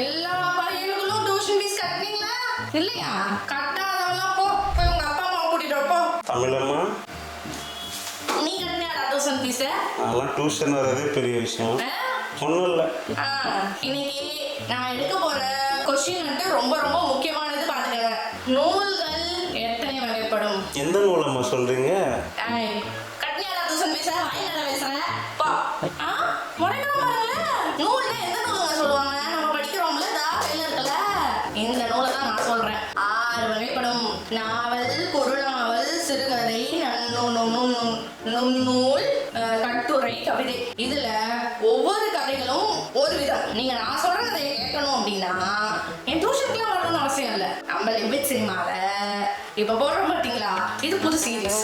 எல்லா பையன்களும் tuition fees கட்டுறீங்களா இல்லையா? கட்டாதவெல்லாம் போ. போய் உங்க அப்பா அம்மா கூட்டிட்டு போ. தமிழம்மா நீ கட்டினியாடா டியூஷன் ஃபீஸ் அதெல்லாம் டியூஷன் வரதே பெரிய விஷயம். ஒன்றும் இல்லை. இன்னைக்கு நான் எடுக்க போற கொஸ்டின் வந்துட்டு ரொம்ப ரொம்ப முக்கியமானது பாத்துக்கங்க. நூல்கள் எத்தனை வகைப்படும்? எந்த நூலம்மா சொல்கிறீங்க நூல்னா எந்த நூலுங்க சொல்லுவாங்க? நம்ம படிக்கிறோம்ல தா இருக்கல இருக்குல்ல? இந்த நூலை தான் நான் சொல்றேன். ஆறு வகைப்படும் நாவல் குறுநாவல் சிறுகதை நன்னு- நுண்ணூல் அஹ், கட்டுரை கவிதை. இதுல ஒவ்வொரு கதைகளும் ஒரு விதம். நீங்க நான் சொல்ற கதையை கேட்கணும் அப்படின்னா என் டியூஷனுக்குலாம் வரணும்னு அவசியம் இல்லை. நம்ம லிமிட் சினிமால. இப்ப போடுறோம் பார்த்தீங்களா இது புது சீரியஸ்